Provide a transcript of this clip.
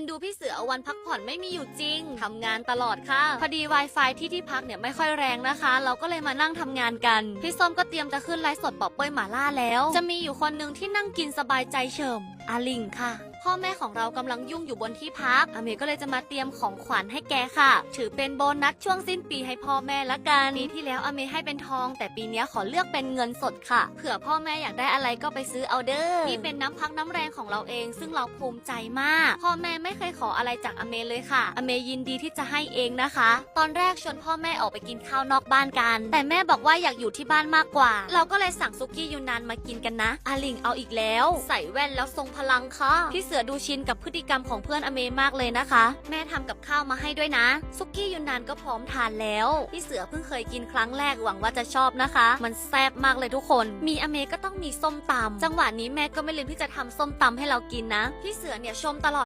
นดูพี่เสือวันพักผ่อนไม่มีอยู่จริงทำงานตลอดค่ะ พอดี Wi-Fi ที่ที่พักเนี่ยไม่ค่อยแรงนะคะ เราก็เลยมานั่งทำงานกัน พี่ส้มก็เตรียมจะขึ้นไลฟ์สดปอบเป้ยหมาล่าแล้ว จะมีอยู่คนหนึ่งที่นั่งกินสบายใจเฉิม อาลิงค่ะ พ่อแม่ของเรากำลังยุ่งอยู่บนที่พักอเมก็เลยจะมาเตรียมของขวัญให้แกค่ะ ถือเป็นโบนัสช่วงสิ้นปีให้พ่อแม่ละกันปีที่แล้วอเมให้เป็นทอง แต่ปีนี้ขอเลือกเป็นเงินสดค่ะ เผื่อพ่อแม่อยากได้อะไรก็ไปซื้อเอาเด้อ นี่เป็นน้ำพักน้ำแรงของเราเอง ซึ่งเราภูมิใจมาก พ่อแม่ไม่เคยขออะไรจากอเมเลยค่ะอเมยินดีที่จะให้เองนะคะ ตอนแรกชวนพ่อแม่ออกไปกินข้าวนอกบ้านกัน แต่แม่บอกว่าอยากอยู่ที่บ้านมากกว่า เราก็เลยสั่งซุกี้ยูนานมากินกันนะอาลิงเอาอีกแล้ว ใส่แว่นแล้วทรงพลังค่ะ พี่เสือดูชินกับพฤติกรรมของเพื่อนอเมมากเลยนะคะ แม่ทำกับข้าวมาให้ด้วยนะ ซุกี้ยูนนานก็พร้อมทานแล้ว พี่เสือเพิ่งเคยกินครั้งแรกหวังว่าจะชอบนะคะ มันแซ่บมากเลยทุกคน มีอเมก็ต้องมีส้มตำจังหวะนี้แม่ก็ไม่ลืมที่จะทำส้มตำให้เรากินนะ พี่เสือเนี่ยชมตลอด